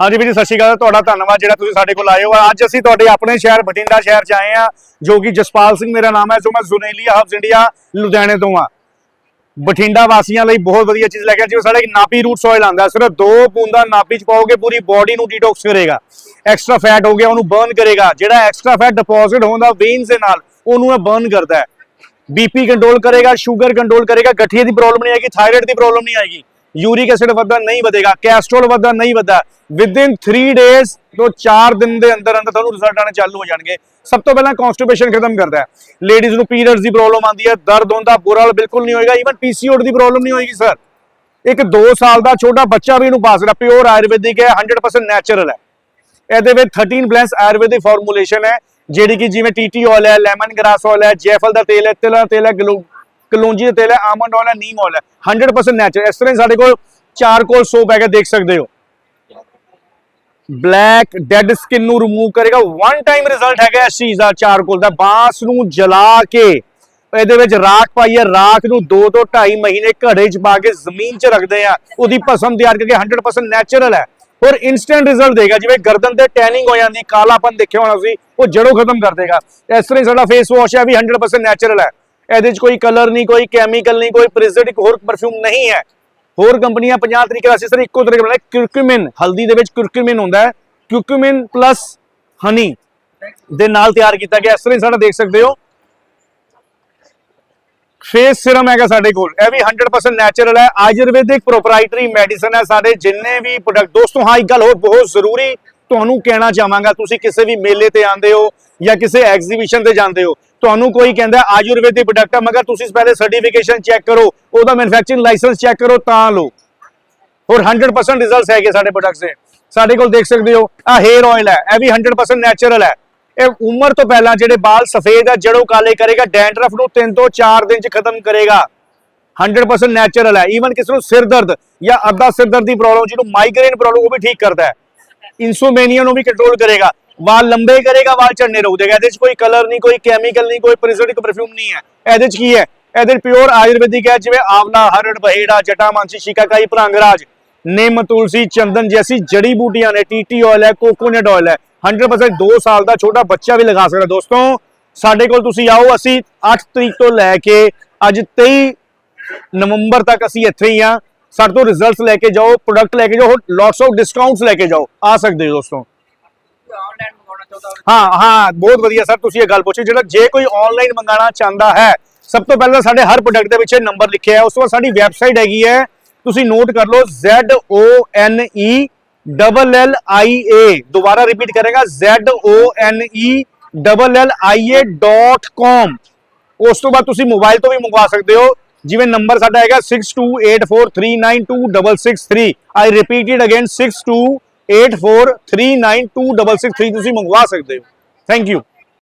ਹਾਂਜੀ ਵੀਰ ਜੀ, ਸਤਿ ਸ਼੍ਰੀ ਅਕਾਲ। ਤੁਹਾਡਾ ਧੰਨਵਾਦ ਜਿਹੜਾ ਤੁਸੀਂ ਸਾਡੇ ਕੋਲ ਆਏ ਹੋ। ਅੱਜ ਅਸੀਂ ਤੁਹਾਡੇ ਆਪਣੇ ਸ਼ਹਿਰ, ਬਠਿੰਡਾ ਸ਼ਹਿਰ ਚ ਆਏ ਆ ਜੋ ਕਿ ਜਸਪਾਲ ਸਿੰਘ ਮੇਰਾ ਨਾਮ ਹੈ, ਜੋ ਮੈਂ ਜ਼ੁਨੇਲੀਆ ਹਬਸ ਇੰਡੀਆ, ਲੁਧਿਆਣੇ ਤੋਂ ਆ ਬਠਿੰਡਾ ਵਾਸੀਆਂ ਲਈ ਬਹੁਤ ਵਧੀਆ ਚੀਜ਼ ਲੈ ਕੇ ਜਿਵੇਂ ਸਾਡੇ ਨਾਪੀ ਰੂਟਸ ਸੋਇਲ ਆਂਦਾ ਸਿਰਫ ਦੋ ਬੂੰਦਾਂ ਨਾਪੀ ਚ ਪਾਓਗੇ, ਪੂਰੀ ਬਾਡੀ ਨੂੰ ਡੀਟੌਕਸ ਕਰੇਗਾ। ਐਕਸਟਰਾ ਫੈਟ ਹੋ ਗਿਆ, ਉਹਨੂੰ ਬਰਨ ਕਰੇਗਾ। ਜਿਹੜਾ ਐਕਸਟਰਾ ਫੈਟ ਡਿਪੋਜ਼ਿਟ ਹੁੰਦਾ ਵੇਨਸ ਦੇ ਨਾਲ, ਉਹਨੂੰ ਇਹ ਬਰਨ ਕਰਦਾ ਹੈ। ਬੀਪੀ ਕੰਟਰੋਲ ਕਰੇਗਾ ਸ਼ੂਗਰ ਕੰਟਰੋਲ ਕਰੇਗਾ, ਗਠੀਏ ਦੀ ਪ੍ਰੋਬਲਮ ਨਹੀਂ ਆਏਗੀ ਥਾਇਰਾਇਡ ਦੀ ਪ੍ਰੋਬਲਮ ਨਹੀਂ ਆਏਗੀ। ਯੂਰਿਕ ਐਸਿਡ ਵਧਦਾ ਨਹੀਂ ਵਧੇਗਾ, ਕੈਸਟਰੋਲ ਵਧਦਾ ਨਹੀਂ ਵਧਦਾ। ਵਿਦਿਨ 3 ਡੇਜ਼ ਤੋਂ 4 ਦਿਨ ਦੇ ਅੰਦਰ ਅੰਦਰ ਤੁਹਾਨੂੰ ਰਿਜ਼ਲਟ ਆਣੇ ਚਾਲੂ ਹੋ ਜਾਣਗੇ। ਸਭ ਤੋਂ ਪਹਿਲਾਂ ਕਨਸਟੀਪੇਸ਼ਨ ਖਤਮ ਕਰਦਾ ਹੈ। ਲੇਡੀਜ਼ ਨੂੰ ਪੀਰੀਅਡਸ ਦੀ ਪ੍ਰੋਬਲਮ ਆਉਂਦੀ ਹੈ, ਦਰਦ ਹੁੰਦਾ, ਬੁਰਾ ਹਾਲ ਬਿਲਕੁਲ ਨਹੀਂ ਹੋਏਗਾ ਈਵਨ ਪੀਸੀਓਡੀ ਦੀ ਪ੍ਰੋਬਲਮ ਨਹੀਂ ਹੋਏਗੀ ਸਰ ਇੱਕ 2 ਸਾਲ ਦਾ ਛੋਟਾ ਬੱਚਾ ਵੀ ਇਹਨੂੰ ਪਾ ਸਕਦਾ ਪਿਓਰ ਆਯੁਰਵੈਦਿਕ ਹੈ 100% ਨੈਚੁਰਲ ਹੈ। ਇਹਦੇ ਵਿੱਚ 13 ਬਲੈਂਸ ਆਯੁਰਵੈਦਿਕ ਫਾਰਮੂਲੇਸ਼ਨ ਹੈ, ਜਿਹੜੀ ਕਿ ਜਿਵੇਂ ਟੀਟੀ ਆਇਲ ਹੈ ਲੈਮਨ ਗ੍ਰਾਸ ਆਇਲ ਹੈ ਜੈਫਲ ਦਾ ਤੇਲ ਹੈ, ਤਿਲਾਂ ਦਾ ਤੇਲ ਹੈ ਗਲੂ ਕਲੌਂਜੀ ਦਾ ਤੇਲ ਹੈ ਆਮੰਡ ਆਇਲ ਹੈ ਨੀਮ ਆਇਲ ਹੈ। 100% ਨੈਚੁਰਲ ਇਸ ਤਰ੍ਹਾਂ ਹੀ ਸਾਡੇ ਕੋਲ ਚਾਰਕੋਲ ਸੋਪ ਹੈਗਾ, ਦੇਖ ਸਕਦੇ ਹੋ। ਬਲੈਕ ਡੈਡ ਸਕਿਨ ਨੂੰ ਰਿਮੂਵ ਕਰੇਗਾ। ਵਨ ਟਾਈਮ ਰਿਜ਼ਲਟ ਹੈਗਾ ਇਸ ਚੀਜ਼ ਦਾ ਚਾਰਕੋਲ ਦਾ। ਬਾਂਸ ਨੂੰ ਜਲਾ ਕੇ ਇਹਦੇ ਵਿੱਚ ਰਾਖ ਪਾਈ ਹੈ। ਰਾਖ ਨੂੰ 2 ਤੋਂ 2.5 ਮਹੀਨੇ ਘੜੇ 'ਚ ਪਾ ਕੇ ਜ਼ਮੀਨ 'ਚ ਰੱਖਦੇ ਆ ਉਹਦੀ ਭਸਮ ਤਿਆਰ ਕਰਕੇ 100% ਨੈਚੁਰਲ ਹੈ। ਔਰ ਇਨਸਟੈਂਟ ਰਿਜ਼ਲਟ ਦੇਗਾ। ਜਿਵੇਂ ਗਰਦਨ ਤੇ ਟੈਨਿੰਗ ਹੋ ਜਾਂਦੀ, ਕਾਲਾਪਨ ਦੇਖਿਆ ਹੋਣਾ ਸੀ ਉਹ ਜੜੋਂ ਖਤਮ ਕਰ ਦੇਗਾ। ਇਸ ਤਰ੍ਹਾਂ ਹੀ ਸਾਡਾ ਫੇਸ ਵਾਸ਼ ਹੈ, ਵੀ 100% ਨੈਚੁਰਲ ਹੈ। ਇਹਦੇ 'ਚ ਕੋਈ ਕਲਰ ਨਹੀਂ, ਕੋਈ ਕੈਮੀਕਲ ਨਹੀਂ, ਕੋਈ ਪ੍ਰੀਜ਼ਰਵੇਟਿਵ ਹੋਰ ਪਰਫਿਊਮ ਨਹੀਂ ਹੈ। ਹੋਰ ਕੰਪਨੀਆਂ 50 ਤਰੀਕੇ ਦਾ ਸੀ ਇੱਕੋ ਤਰੀਕੇ ਬਣਾਇਆ ਕਿਰਕੂਮਿਨ ਹਲਦੀ ਦੇ ਵਿੱਚ ਕਿਰਕੂਮਿਨ ਹੁੰਦਾ ਹੈ। ਕਿਰਕੂਮਿਨ ਪਲੱਸ ਹਨੀ ਦੇ ਨਾਲ ਤਿਆਰ ਕੀਤਾ ਗਿਆ। ਇਸ ਤਰ੍ਹਾਂ ਸਾਡਾ ਦੇਖ ਸਕਦੇ ਹੋ। ਫੇਸ ਸਿਰਮ ਹੈਗਾ ਸਾਡੇ ਕੋਲ। ਇਹ ਵੀ 100% ਨੈਚੁਰਲ ਹੈ। ਆਯੁਰਵੈਦਿਕ ਪ੍ਰੋਪਰਾਈਟਰੀ ਮੈਡੀਸਨ ਹੈ ਸਾਡੇ। ਜਿੰਨੇ ਵੀ ਪ੍ਰੋਡਕਟ ਦੋਸਤੋ, ਹਾਂ, ਇੱਕ ਗੱਲ ਹੋਰ ਬਹੁਤ ਜ਼ਰੂਰੀ ਤੁਹਾਨੂੰ ਕਹਿਣਾ ਚਾਹਾਂਗਾ। ਤੁਸੀਂ ਕਿਸੇ ਵੀ ਮੇਲੇ ਤੇ ਆਉਂਦੇ ਹੋ ਜਾਂ ਕਿਸੇ ਐਗਜ਼ੀਬਿਸ਼ਨ ਤੇ ਜਾਂਦੇ ਹੋ ਤੁਹਾਨੂੰ ਕੋਈ ਕਹਿੰਦਾ ਆਯੁਰਵੈਦਿਕ ਪ੍ਰੋਡਕਟ ਹੈ ਮਗਰ ਤੁਸੀਂ ਪਹਿਲੇ ਸਰਟੀਫਿਕੇਸ਼ਨ ਚੈੱਕ ਕਰੋ, ਉਹਦਾ ਮੈਨੂਫੈਕਚਰਿੰਗ ਲਾਇਸੈਂਸ ਚੈੱਕ ਕਰੋ, ਤਾਂ ਲਓ। ਹੋਰ 100% ਰਿਜ਼ਲਟਸ ਹੈਗੇ ਸਾਡੇ ਪ੍ਰੋਡਕਟਸ ਦੇ। ਸਾਡੇ ਕੋਲ ਦੇਖ ਸਕਦੇ ਹੋ ਆ ਹੇਅਰ ਆਇਲ ਹੈ, ਇਹ ਵੀ 100% ਨੈਚੁਰਲ ਹੈ। ਇਹ ਉਮਰ ਤੋਂ ਪਹਿਲਾਂ ਜਿਹੜੇ ਵਾਲ ਸਫੇਦ ਹੈ ਜੜੋਂ ਕਾਲੇ ਕਰੇਗਾ ਡੈਂਡਰਫ ਨੂੰ 3 ਤੋਂ 4 ਦਿਨ ਚ ਖਤਮ ਕਰੇਗਾ। 100% ਨੈਚੁਰਲ ਹੈ। ਈਵਨ ਕਿਸੇ ਨੂੰ ਸਿਰ ਦਰਦ ਜਾਂ ਅੱਧਾ ਸਿਰ ਦਰਦ ਦੀ ਪ੍ਰੋਬਲਮ ਜਿਹਨੂੰ ਮਾਈਗ੍ਰੇਨ ਪ੍ਰੋਬਲਮ ਉਹ ਵੀ ਠੀਕ ਕਰਦਾ ਹੈ। ਇਨਸੋਮੇਨੀਆ ਨੂੰ ਵੀ ਕੰਟਰੋਲ ਕਰੇਗਾ। ਵਾਲ ਲੰਬੇ ਕਰੇਗਾ, ਵਾਲ ਝੜਨੇ ਰੋਕ ਦੇਗਾ। ਇਹਦੇ 'ਚ ਕੋਈ ਕਲਰ ਨਹੀਂ, ਕੋਈ ਕੈਮੀਕਲ ਨਹੀਂ, ਕੋਈ ਪ੍ਰੀਜ਼ਰਵੇਟਿਵ ਪਰਫਿਊਮ ਨਹੀਂ ਹੈ। ਇਹਦੇ 'ਚ ਕੀ ਹੈ? ਇਹਦੇ ਪਿਓਰ ਆਯੁਰਵੈਦਿਕ ਹੈ, ਜਿਵੇਂ ਆਵਲਾ ਹਰੜ, ਬਹੇੜਾ ਜਟਾਮਾਂਸੀ ਸ਼ਿਕਾਕਾਈ ਭ੍ਰੰਗਰਾਜ, ਨਿੰਮ, ਤੁਲਸੀ, ਚੰਦਨ ਜੈਸੀ ਜੜੀ ਬੂਟੀਆਂ ਨੇ ਟੀਟੀ ਆਇਲ ਹੈ, ਕੋਕੋਨਟ ਆਇਲ ਹੈ। 100% 2 ਸਾਲ ਦਾ ਛੋਟਾ ਬੱਚਾ ਵੀ ਲਗਾ ਸਕਦਾ। ਦੋਸਤੋ, ਸਾਡੇ ਕੋਲ ਤੁਸੀਂ ਆਓ, ਅਸੀਂ 8 ਤਰੀਕ ਤੋਂ ਲੈ ਕੇ ਅੱਜ 23 ਨਵੰਬਰ ਤੱਕ ਅਸੀਂ ਇੱਥੇ ਹੀ ਆ ਸਾਡੇ ਤੋਂ ਰਿਜ਼ਲਟਸ ਲੈ ਕੇ ਜਾਓ ਪ੍ਰੋਡਕਟ ਲੈ ਕੇ ਜਾਓ ਲੋਟਸ ਆਫ ਡਿਸਕਾਊਂਟਸ ਲੈ ਕੇ ਜਾਓ। ਆ ਸਕਦੇ ਹੋ ਦੋਸਤੋ। ਆਨਲਾਈਨ ਮੰਗਾਉਣਾ ਚਾਹੁੰਦਾ ਹੋਵੇ ਹਾਂ ਹਾਂ, ਬਹੁਤ ਵਧੀਆ ਸਰ, ਤੁਸੀਂ ਇਹ ਗੱਲ ਪੁੱਛੀ, ਜਿਹੜਾ ਜੇ ਕੋਈ ਆਨਲਾਈਨ ਮੰਗਾਣਾ ਚਾਹੁੰਦਾ ਹੈ, ਸਭ ਤੋਂ ਪਹਿਲਾਂ ਸਾਡੇ ਹਰ ਪ੍ਰੋਡਕਟ ਦੇ ਵਿੱਚ ਨੰਬਰ ਲਿਖਿਆ ਹੈ, ਉਸ ਤੋਂ ਬਾਅਦ ਸਾਡੀ ਵੈਬਸਾਈਟ ਹੈਗੀ ਹੈ, ਤੁਸੀਂ ਨੋਟ ਕਰ ਲਓ, Z O N E double L I A, ਦੁਬਾਰਾ ਰਿਪੀਟ ਕਰੇਗਾ, Z O N E double L I A .com ਉਸ ਤੋਂ ਬਾਅਦ ਤੁਸੀਂ ਮੋਬਾਈਲ ਤੋਂ ਵੀ ਮੰਗਵਾ ਸਕਦੇ ਹੋ, ਜਿਵੇਂ ਨੰਬਰ ਸਾਡਾ ਹੈਗਾ 6284392663 ਆਈ ਰਿਪੀਟ ਇਟ ਅਗੇਨ 6284392663 ਤੁਸੀਂ ਮੰਗਵਾ ਸਕਦੇ ਹੋ। Thank you